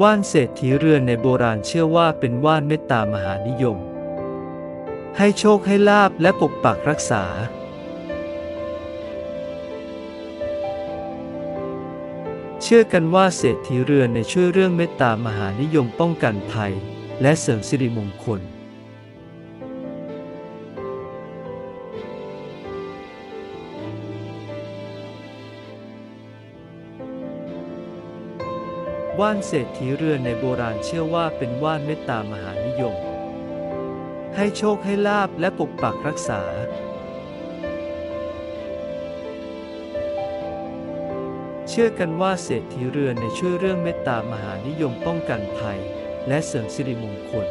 ว่านเศรษฐีเรือนในโบราณเชื่อว่าเป็นว่านเมตตามหานิยม ให้โชคให้ลาบและปกปักรักษา เชื่อกันว่าเศรษฐีเรือนในช่วยเรื่องเมตตามหานิยมป้องกันภัย และเสริมสิริมงคล ว่านเศรษฐีเรือนในโบราณเชื่อว่าเป็นว่านเมตตามหานิยม ให้โชคให้ลาบและปกปักรักษาเชื่อกันว่าเศรษฐีเรือนในช่วยเรื่องเมตตามหานิยมป้องกันภัย และเสริมสิริมงคล